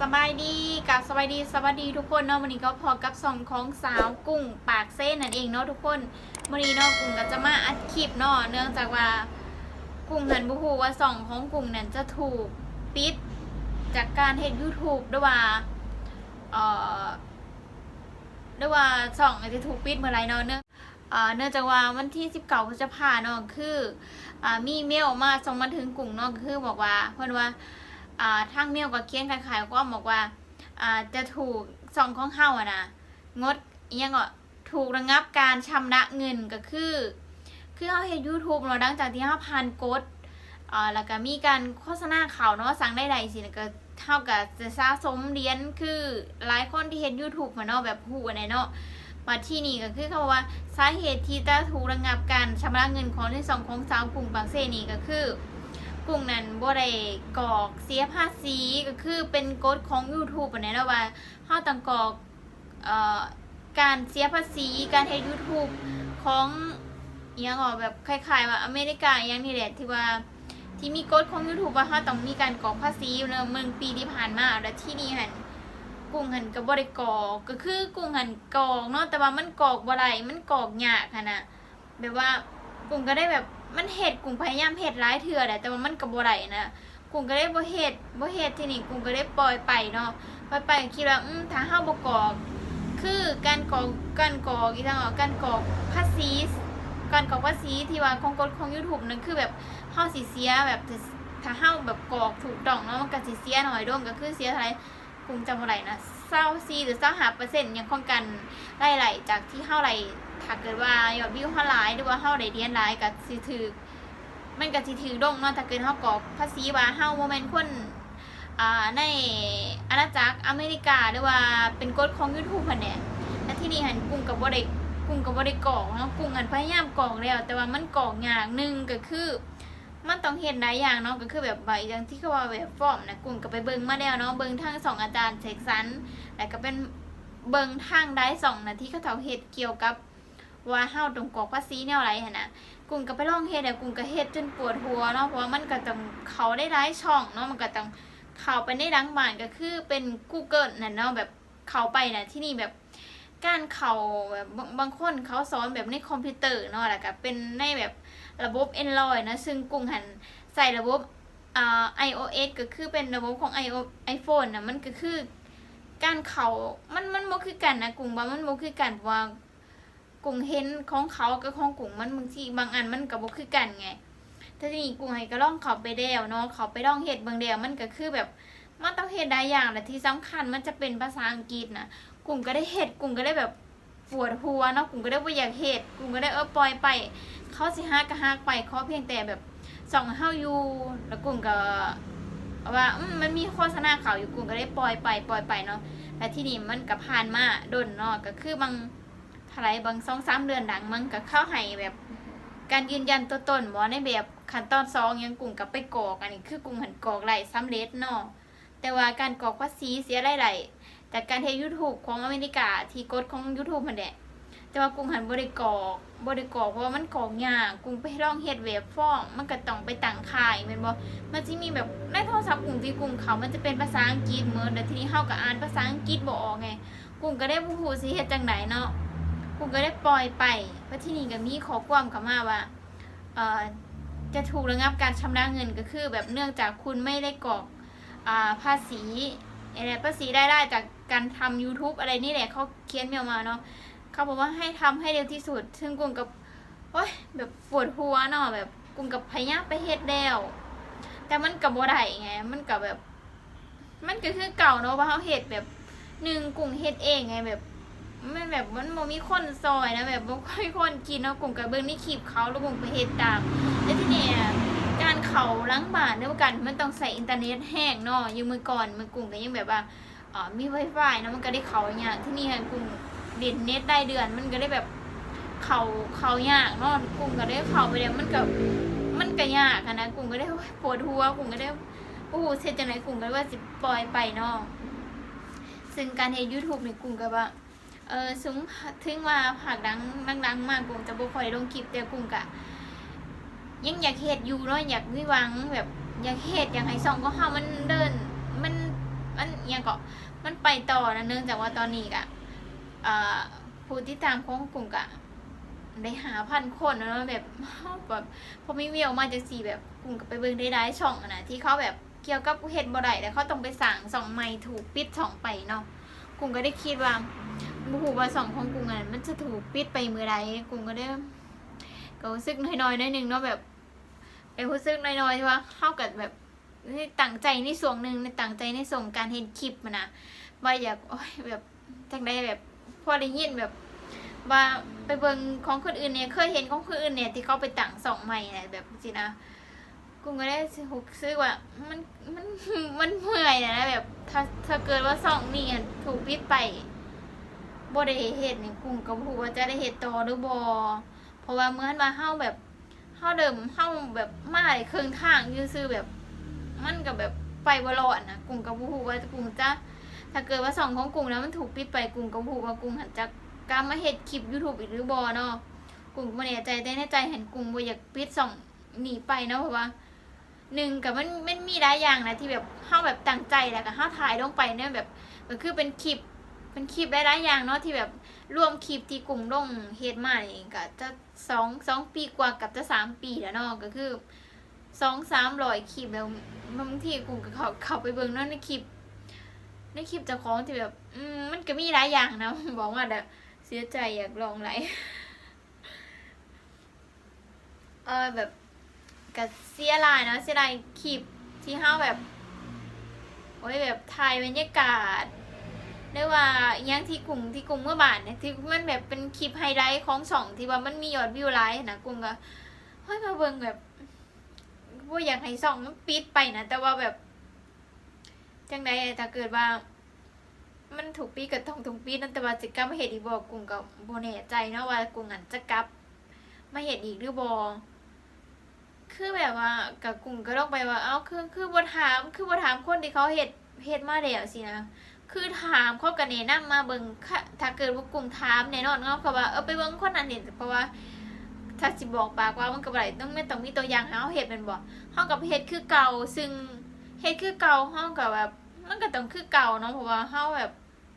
สบายดีกับสบายดีสวัสดีทุกคนเนาะวันนี้ก็พอกับสองของสาวกุ้งปากเส้นนั่นเองเนาะทุกคนวันนี้เนาะกุ้งก็จะมาอัดคลิปเนาะเนื่องจากว่ากุ้งหันบุฮูว่าสองของกุ้งนั้นจะถูกปิดจากการเห็น YouTube ด้วยว่าเอ่อด้วยว่าสองจะถูกปิดเมื่อไรเนาะเนื่องเอ่อเนื่องจากว่าวันที่19พฤษภาเนาะคืออ่ามีเมลมาส่งมาถึงกุ้งเนาะคือบอกว่าเพื่อนว่า ทางเมลกับเคียนขายๆก็บอกว่าจะถูกซองของเฮาอะนะงดยังก็ถูกระงับการชำระเงินก็คือ คือเฮาเฮ็ด YouTube เนาะดังจากที่เฮาผ่านกฎอ่าแล้วก็มีการโฆษณาข่าวเนาะสั่งได้ใดสิแล้วก็เท่ากับจะสะสมเหรียญคือหลายคนที่เฮ็ด YouTube มาเนาะแบบฮู้อันไหนเนาะมาที่นี่ก็คือเขาว่าสาเหตุที่จะถูกระงับการชำระเงินของในสองของสาวกลุ่มบางเซนี่ก็คือ กลุ่มนั้นบ่ได้กรอกเสียภาษีก็คือเป็นกฎของ YouTube นะนะว่าเฮาต้องกรอกเอ่อการเสียภาษีการเฮ็ด YouTube ของอหยังออกแบบคล้ายๆว่าอเมริกาอหยังนี่แหละที่ว่าที่มีกฎของ YouTube ว่าเฮาต้องมีการกรอกภาษีเนอะเมืองปีที่ผ่านมาแล้วที่นี่หั่นกลุ่มหันก็บ่ได้กรอกก็คือกลุ่มหันกรอกเนาะแต่ว่ามันกรอกบ่ได้มันกรอกยากหั่นน่ะแบบว่ากุ้งก็ได้แบบ มันเห็ดกุ้งพยายามเห็ดร้ายเถื่อแหละแต่ว่ามันก็บ่ได้นะกุ้งก็ได้บ่เห็ดบ่เห็ดทีนี่กุ้งก็ได้ปล่อยไปเนาะปล่อยไปก็คิดว่าอืมถ้าเฮาบ่กอกคือการกอกการกอกอีทางออกการกอกภาษีการกอกภาษีที่ว่าของกฎของ YouTube นั่นคือแบบเฮาสิเสียแบบถ้าเฮาแบบกอกถูกต้องเนาะมันก็สิเสียหน่อยดงก็คือเสียเท่าไหร่กุ้งจำบ่ได้นะ24หรือ25%ยังคงกันไล่ๆจากที่เฮาไล่ ถ้าเกิดว่ายอดวิวเฮาหลายหรือว่าเฮาได้เรียนหลายก็สิถือมันก็สิถือดงเนาะถ้าเกิดเฮากอกภาษีว่าเฮาบ่แม่นคนอ่าในอาณาจักรอเมริกาหรือว่าเป็นกฎของ YouTube พันเนี่ยและที่นี่หันกรุงกับบ่ได้กรุงกับบ่ได้กรอกเนาะกรุงหันพยายามกรอกแล้ว แต่ว่ามันกรอกยากหนึ่งก็คือ มันต้องเฮ็ดหลายอย่างเนาะก็คือแบบใบอย่างที่เขาว่าแบบฟอร์มนะกรุงก็ไปเบิ่งมาแล้วเนาะเบิ่งทางสองอาจารย์เสกสรรแล้วก็เป็นเบิ่งทางได้สองนะที่เขาเฒ่าเฮ็ดเกี่ยวกับ ว่าเฮาต้องกอกภาษีแนวไรหั่นน่ะกุ้งก็ไปลองเฮ็ดแต่กุ้งก็เฮ็ดจนปวดหัวเนาะเพราะว่ามันก็ต้องเขาได้หลายช่องเนาะมันก็ต้องเข้าไปในดังบ้านก็คือเป็น Google นั่นเนาะแบบเข้าไปน่ะที่นี่แบบการเข้าแบบบางคนเขาสอนแบบในคอมพิวเตอร์เนาะแล้วก็เป็นในแบบระบบ Android นะซึ่งกุ้งหันใส่ระบบอ่า iOS ก็คือเป็นระบบของ iO iPhone น่ะมันก็คือการเข้ามันมันบ่คือกันนะกุ้งว่ามันบ่คือกันเพราะว่า กุ้งเห็นของเขากับของกุ้งมันบางทีบางอันมันก็บ่คือกันไงถ้าทีนี้กุ้งให้ก็ล่องเขาไปแล้วเนาะเขาไปล่องเฮ็ดเบางเดียวมันก็คือแบบมันต้องเฮ็ดได้อย่างแต่ที่สำคัญมันจะเป็นภาษาอังกฤษนะกุ้งก็ได้เฮ็ดกุ้งก็ได้แบบปวดหัวเนาะกุ้งก็ได้บ่อยากเฮ็ดกุ้งก็ได้เออปล่อยไปเขาสิฮักก็ฮักไปเขาเพียงแต่แบบส่องเฮาอยู่แล้วกุ้งก็ว่ามมันมีโฆษณาเขาอยู่กุ้งก็ได้ปล่อยไปปล่อยไปเนาะแต่ที่นี่มันก็ผ่านมาโดนเนาะก็คือบาง ทลายบางสองสามเดือนหลังมันก็เข้าให้แบบการยืนยันตัวตนบ่ในแบบขั้นตอนสองยังกลุ่มกับไปกรอกอันนี้คือกลุ่มหันกรอกไหลสำเร็จเนาะแต่ว่าการกรอกภาษีเสียไหลไหลแต่การเทยูทูบของอเมริกาที่กฎของ YouTube มันแหละแต่ว่ากลุ่มหันบ่ได้กรอกบ่ได้กรอกเพราะว่ามันกรอกยากกลุ่มไปลองเฮ็ดเว็บฟ้อร์มมันก็ต้องไปตั้งค่ายม่นบ่มันสิมีแบบในโทรศัพท์กลุ่มที่กลุ่มเขา มันจะเป็นภาษาอังกฤษหมดแล้วทีนี้เฮาก็อ่านภาษาอังกฤษบอกไงกลุ่มก็ได้บ่ฮู้สิเฮ็ดจังไดเนาะ กูก็ได้ปล่อยไปเพราะที่นี่ก็มีขอความเขามาว่าเอ่อจะถูกระงับการชำระเงินก็คือ แบบเนื่องจากคุณไม่ได้กรอกอ่าภาษีอะไรภาษีได้ได้จากการทำ YouTube อะไรนี่แหละเขาเขียนเมลมาเนาะเขาบอกว่าให้ทำให้เร็วที่สุด ซึ่งกุ้งกับโอ้ยแบบปวดหัวเนาะแบบกุ้งกับพยายามไปเฮ็ดแล้วแต่มันกับบ่ได้ไงมันกับแบบ มันก็คือเก่าเนาะว่าเขาเฮ็ดแบบหนึ่งกุ้งเฮ็ดเองไงแบบ มันแบบมันบ่มีคนซอยนะแบบบ่ค่อยคนกินเนาะกลุ่มกับเบิ่งในคลิปเขาแล้วกลุ่มไปเฮ็ดตามแล้วทีเนี้ยการเขาล้างบานเดียวกันมันต้องใส่อินเทอร์เน็ตแห้งเนาะยังมือก่อนมือกลุ่มก็ยังแบบว่าอ่อมี Wi-Fi เนะมันก็ได้เขาอย่างที่นี่กลุ่มเด่นเน็ตได้เดือนมันก็ได้แบบเขาเขายากเนาะกลุ่มก็ได้เขาไปแล้วมันก็มันก็ยากนะกลุ่มก็ได้ปวดหัวกลุ่มก็ได้โอ้โหเสร็จจังไหนกลุ่มก็ว่าสิปล่อยไปเนาะซึ่งการเฮ็ด YouTube ในกลุ่มก็ว่า เออซุ้มถึงว่าผักดังดังๆมากกลุ่มจะบ่ค่อยลงคลิปแต่กลุ่มกะยังอยากเฮ็ดอยู่เนาะอยากวิวังแบบอยากเฮ็ดอยากให้ซองก็เฮามันเดิน มันมันเอียงก็มันไปต่อนะเนื่องจากว่าตอนนี้กะอ่าผู้ที่ตามของกลุ่มกะได้หาพันคนแล้วแบบแบบพอมีเวียวมาจากสี่แบบกลุ่มก็ไปเบิ่งได้ได้ช่องนะที่เขาแบบเกี่ยวกับเฮ็ดบ่ได้แล้วเขาต้องไปสั่งสองไม้ถูกปิดสองไปเนาะกลุ่มก็ได้คิดว่า บูฮูว่าสองของกลุ่มอะมันจะถูกปิดไปมือใดกลุ่มก็ได้ก็รู้สึกน้อยๆนิดนึงเนาะแบบไอ้รู้สึกน้อยๆที่ว่าเข้ากับแบบนี่ตั้งใจในส่วนหนึ่งในตั้งใจในส่วนการเห็นคลิปมันนะว่าอยากโอ้ยแบบจังได้แบบพอได้ยินแบบว่าไปเบิ่งของคนอื่นเนี่ยเคยเห็นของคนอื่นเนี่ยที่เขาไปตั้งสองใหม่เนี่ยแบบสินะกูก็ได้หุกซื้อว่ามันมันมันเมื่อยนะแบบ ถ้าถ้าเกิดว่าสองนี่ถูกปิดไป บ่ได้เฮ็ดนี่กุ้งก็บ่รู้ว่าจะได้เฮ็ดต่อหรือบ่เพราะว่าเหมือนว่าเฮาแบบเฮาเดิมเฮาแบบมาได้ครึ่งทางซื่อๆแบบ มันก็แบบไปบ่รอดนะกุ้งก็บ่รู้ว่ากุ้งจะถ้าเกิดว่าสองของกุ้งแล้วมันถูกปิดไปกุ้งก็บ่รู้ว่ากุ้งหันจะกล้ามาเฮ็ดคลิป YouTube อีกหรือบอเนาะกุ้งบ่แน่ใจแต่ในใจเห็นกุ้งบ่อยากปิดส่องหนีไปเนาะเพราะว่าหนึ่งกับมันมันมีหลายอย่างนะที่แบบเฮาแบบตั้งใจแล้วก็เฮาถ่ายลงไปเนี่ยแบบก็คือเป็นคลิป เป็นคลิปหลายๆอย่างเนาะที่แบบรวมคลิปที่กุ้งลงเฮ็ดมานี่ก็จะสองสองปีกว่ากับจะสามปีแล้วเนาะก็คือสองสามร้อยคลิปแล้วบางทีกุ้งก็เขาเข้าไปเบิ่งเนาะในคลิป ในคลิปเจ้าของที่แบบอืมมันก็มีหลายอย่างนะบอกว่าแบบเสียใจอยากลองไหลเออแบบกับเสียลายเนาะเสียลายคลิปที่ห้าแบบโอ้ยแบบถ่ายบรรยากาศ เรียกว่าอหยังที่กลุ่มที่กลุ่มเมื่อบานเนี่ยที่มันแบบเป็นคลิปไฮไลท์ของสองที่ว่ามันมียอดวิวไลท์นะกลุ่มก็เฮ้ยมาเบิ่งแบบว่าอยากให้สองมันปิดไปนะแต่ว่าแบบจังไดถ้าเกิดว่า มันถูกปีกับต้องถูกปีนั่นแต่ว่าจะกลับมาเห็ดอีกบอกกุ้งกับโบแน่ใจเนาะว่ากุ้งอันจะกลับมาเห็ดอีกหรือบอคือแบบว่ากับกุ้งก็ต้องไปว่า เอ้าคือคือบทถามคือบทถามคนที่เขาเห็ดเห็ดมาแล้วสินะ คือถามเขากันแนะนำมาเบิ่งถ้าเกิดว่ากุ้งถามแน่นอนเขาเขาว่าเออไปเบิ่งคนนั้นเห็นเพราะว่าถ้าสิบอกปากว่ามันกับอะไรต้องไม่ต้องมีตัวอย่างให้เขาเห็ดเป็นบ่เขากับเห็ดคือเก่าซึ่งเห็ดคือเก่าเขากับแบบมันก็ต้องคือเก่าเนาะเพราะว่าเฮาแบบ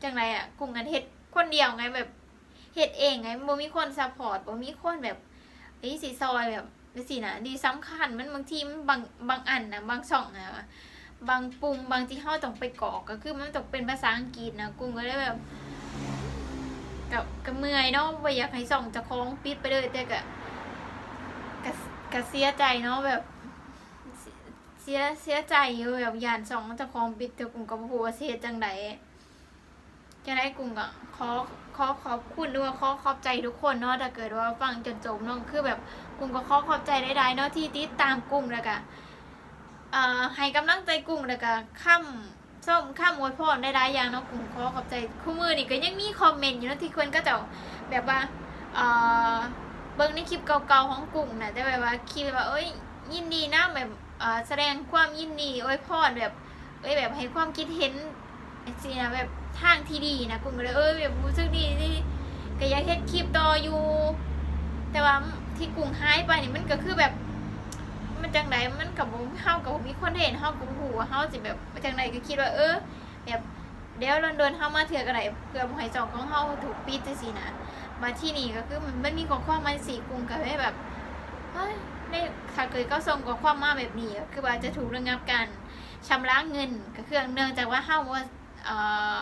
จังไรอะกลุ่มกันเฮ็ดคนเดียวไงแบบเฮ็ดเองไงบ่มีคนซัพพอร์ตบ่มีคนแบบไอ้สิซอยแบบสินะดีสำคัญมันบางทีมันบางบางอันนะบางช่องนะ บางปุ่มบางที่เฮาต้องไปกรอกก็คือมันต้องเป็นภาษาอังกฤษนะกุ้งก็เลยแบบกับกับเมื่อยเนาะบ่อยากให้ส่องจะคล้องปิดไปเลยแต่ก็ก็ก็เสียใจเนาะแบบเสียเสียใจอยู่แบบยานสองจะคล้องปิดแต่กลุ่มกับหัวาสิเฮ็ดจังไดจังไดกลุ่มก็ขอขอขอบคุณด้วยขอขอบใจทุกคนเนาะถ้าเกิดว่าฟังจนจบเนาะคือแบบกลุ่มก็ขอขอบใจได้ๆเนาะที่ติดตามกลุ่มแล้วก็ เอ่อให้กำลังใจกลุ่มแล้วก็ค้ำส้มค้ำอวยพรได้หลายอย่างเนาะกลุ่มขอขอบใจคู่มือนี่ก็ยังมีคอมเมนต์อยู่นะที่คนก็จะแบบว่าเอ่อเบิ่งในคลิปเก่าๆของกลุ่มน่ะแต่แบบว่าคิดว่าเอ้ยยินดีนะแบบอ่าแสดงความยินดีอวยพรแบบเอ้ยแบบให้ความคิดเห็นสินะแบบทางที่ดีนะกลุ่มก็เลยเอ้ยแบบรู้สึกดีที่ก็อยากเฮ็ดคลิปต่ออยู่ แต่ว่าที่กลุ่มหายไปนี่มันก็คือแบบ จังไดมันกับบ่เฮากับบ่มีคนเห็นเฮากับบ่ฮู้าเฮาสิแบบจังไดก็คิดว่าเออ แบบเดี๋ยวลอนดนเฮามาเถื่อกันไดเพื่อบ่ให้จองของเฮาถูกปิดจังซี่นะมาที่นี่ก็คือมันมันมีข้อความมาสี่กลุ่มก็เลยแบบเฮ้ยในถ้าเกิดก็ส่งข้อความมาแบบนี้ก็คือว่าจะถูกระงับการชำระเงินก็คือเนื่องจากว่าเฮาว่าเอ่อ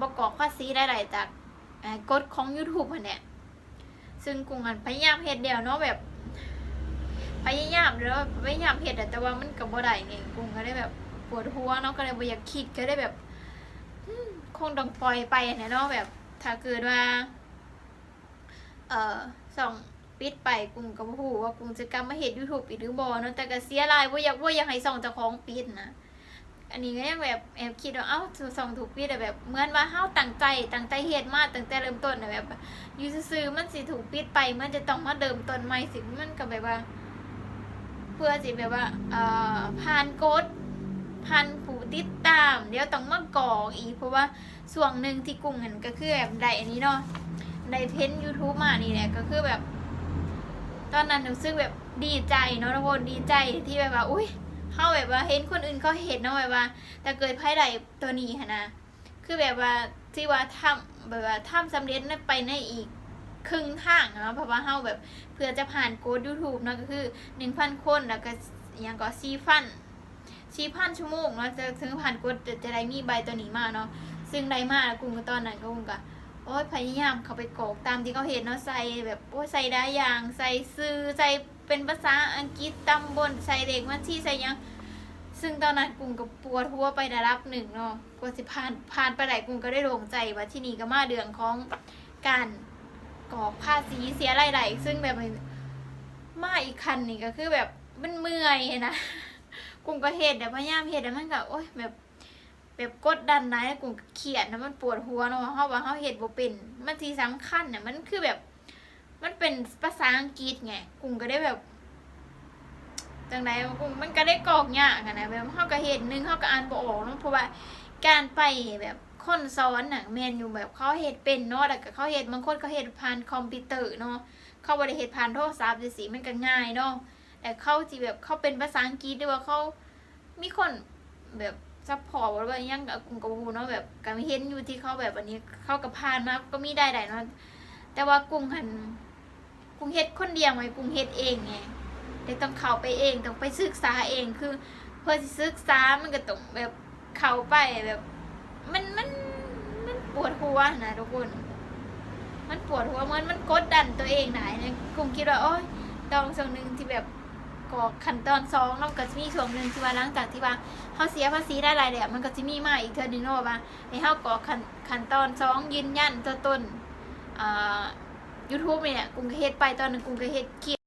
บกอกภาษีได้หลายจากกฎของ YouTube เนี่ยซึ่งกุ้งอันพยายามเฮ็ดเดียวเนาะแบบ พยายามแล้วพยายามเฮ็ดแต่ว่ามันก็บ่ได้ไงกุ้งก็ได้แบบปวดหัวเนาะก็เลยบ่อยากคิดก็ได้แบบคงต้องปล่อยไปนเนี่ยเนาะแบบ ถ้าเกิดว่า เอ่อส่องปิดไปกลุ่มกับผู้ว่ากลุ่มจะกลับมาเห็น YouTube อีกหรือบ่เนาะแต่ก็เสียรายว่าอยากว่าอยากให้ส่องเจ้าของปิดนะอันนี้ก็ยังแบบแอบคิดว่าเอ้าส่องถูกปิดแต่แบบเหมือนว่าเฮาตั้งใจตั้งใจเฮ็ดมาตั้งแต่เริ่มต้นน่ะแบบอยู่ซื่อๆมันสิถูกปิดไปมันจะต้องมาเดิมต้นใหม่สิมันก็แบบว่า เพื่อสิแบบว่าเอ่อผ่านกฎผ่านผู้ติดตาม เดี๋ยวต้องมากรอกอีกเพราะว่าส่วนหนึ่งที่กลุ่มนั้นก็คือแบบไดอันนี้เนาะไดเพ้น YouTube มานี่แหละก็คือแบบ ตอนนั้นรู้สึกแบบดีใจเนาะทุกคนดีใจที่แบบว่าอุ้ยเฮาแบบว่าเห็นคนอื่นเขาเห็นเนาะแบบว่า แต่เกิดภายใดตัวนี้หั้นะคือแบบว่าที่ว่าทำแบบว่าทำสำเร็จไปในอีก ครึ่งทางเนาะเพราะว่าเฮาแบบเพื่อจะผ่านโคด YouTube เนาะก็คือ1,000คนแล้วก็ยังก็4ฟัน4,000ชั่วโมงเนาะจะถึงผ่านโค้ดจะได้มีใบตัวนี้มาเนาะซึ่งได้มาแล้วกูก็ตอนนั้นก็กูก็โอ้ยพยายามเขาไปกอกตามที่เขาเห็นเนาะใส่แบบโอ้ยใส่ได้อย่างใส่ซื้อใส่เป็นภาษาอังกฤษตำบลใส่เลขบัญชีใส่ยังซึ่งตอนนั้นกุ้งก็ปวดหัวไประดับหนึ่งเนาะกว่าสิผ่านผ่านไปไหนกุ้งก็ได้โล่งใจว่าที่นี่ก็มาเดืองของการ กรอกภาษีเสียรายได้ซึ่งแบบมาอีกคันนี่ก็คือแบบมันเมื่อยนะกุ้งก็เฮ็ดแต่พยายามเฮ็ดแต่มันก็โอ๊ยแบบแบบกดดันนะกุ้งเครียดนะมันปวดหัวเนาะเฮาว่าเฮาเฮ็ดบ่เป็นมันที่สำคัญน่ะมันคือแบบ มันเป็นภาษาอังกฤษไงกุ้งก็ได้แบบจังไดกุ้งมันก็ได้กอกยากอะนะแบบเฮาก็เห็นหนึงเฮาก็อ่านบ่ออกเนาะเพราะว่าการไปแบบ คนสอนน่ะแมนอยู่แบบเขาเฮ็ดเป็นเนาะแล้วก็เขาเฮ็ดบางคนเขาเฮ็ดผ่านคอมพิวเตอร์เนาะเขาบ่ได้เฮ็ดผ่านโทรศัพท์จังซี่มันก็ง่ายเนาะแต่เขาสิแบบเขาเป็นภาษาอังกฤษหรือว่าเขามีคนแบบซัพพอร์ตว่าอิหยังกับกุ้งกับูเนาะแบบก็เห็นอยู่ที่เขาแบบอันนี้เขาก็ผ่านมาก็มีได้ได้เนาะแต่ว่ากุ้งหันกุ้งเฮ็ดคนเดียวไงกุ้งเฮ็ดเองไงแต่ต้องเข้าไปเองต้องไปศึกษาเองคือ เพื่อศึกษามันก็ต้องแบบเข้าไปแบบ มันมันมันปวดหัวนะทุกคน มันปวดหัวเหมือนมันกดดันตัวเองหนายเนี่ยกุมคิดว่าโอ้ยตองส่วนหนึ่งที่แบบกรอขั้นตอนสองแล้วก็จะมีส่วนหนึ่งที่ว่าหลังจากที่ว่าเขาเสียภาษีได้รายเดียมันก็จะมีมาอีกเทอนึงเนาะว่าให้เขากรอขั้นขั้นตอนสองยืนยันตัวตนอ่า YouTube เนี่ยกุมก็เฮ็ดไปตอนนึงกุมก็เฮ็ดคลิป